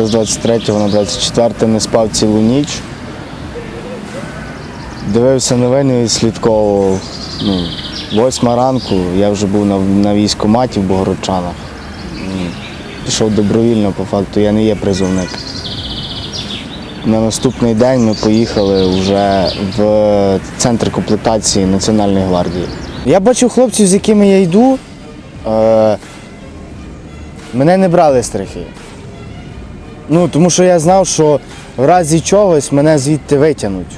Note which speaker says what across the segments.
Speaker 1: їхати з 23 на 24 не спав цілу ніч. Дивився новини і слідковував. Ну, восьма ранку я вже був на, на військкоматі в Богородчанах. Пішов добровільно, по факту, я не є призовник. На наступний день ми поїхали вже в центр комплектації Національної гвардії. Я бачив хлопців, з якими я йду. Е, мене не брали страхи. Ну, тому що я знав, що в разі чогось мене звідти витягнуть.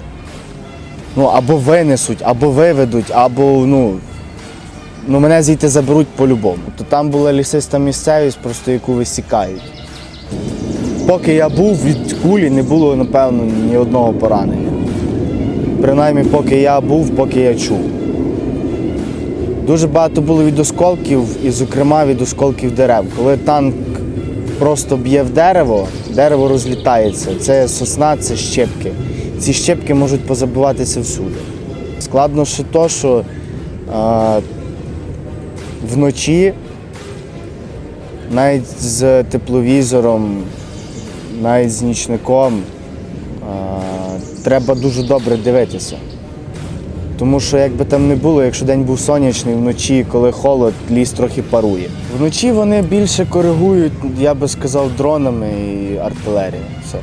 Speaker 1: Ну, або винесуть, або виведуть, або ну, ну, мене звідти заберуть по-любому. То там була лісиста місцевість, просто яку висікають. Поки я був від кулі, не було, напевно, ні одного поранення. Принаймні, поки я був, поки я чув. Дуже багато було від осколків, і, зокрема, від осколків дерев. Коли танк просто б'є в дерево, дерево розлітається. Це сосна, це щепки. Ці щепки можуть позабиватися всюди. Складно ще то, що е, вночі, навіть з тепловізором, навіть з нічником, е, треба дуже добре дивитися. Тому що як би там не було, якщо день був сонячний, вночі, коли холод, ліс трохи парує. Вночі вони більше коригують, я би сказав, дронами і артилерією. Все.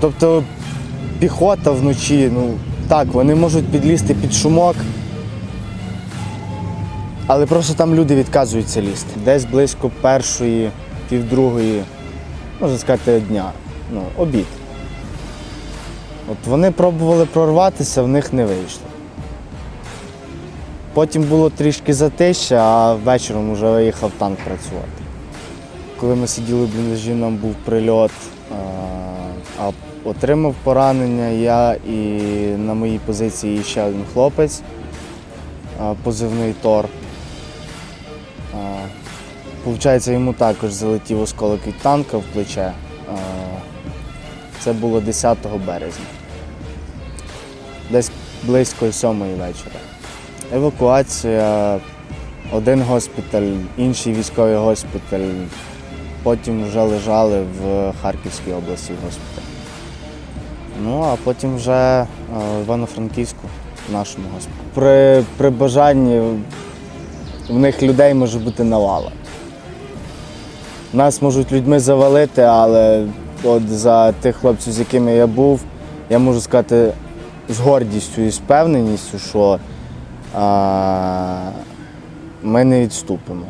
Speaker 1: Тобто піхота вночі, ну так, вони можуть підлізти під шумок, але просто там люди відказуються лізти. Десь близько першої, півдругої, можна сказати, дня. Ну, обід. От вони пробували прорватися, в них не вийшло. Потім було трішки затища, а вечором вже виїхав танк працювати. Коли ми сиділи в бліндажі, нам був прильот, а, отримав поранення я і на моїй позиції ще один хлопець, позивний Тор. Получається, йому також залетів осколок від танка в плече. Це було 10 березня. Десь близько сьомої вечора. Евакуація, один госпіталь, інший військовий госпіталь. Потім вже лежали в Харківській області в госпіталі. Ну, а потім вже е, в Івано-Франківську, в нашому госпіталі. При, при бажанні в них людей може бути навала. Нас можуть людьми завалити, але от за тих хлопців, з якими я був, я можу сказати з гордістю і з впевненістю, що а, ми не відступимо.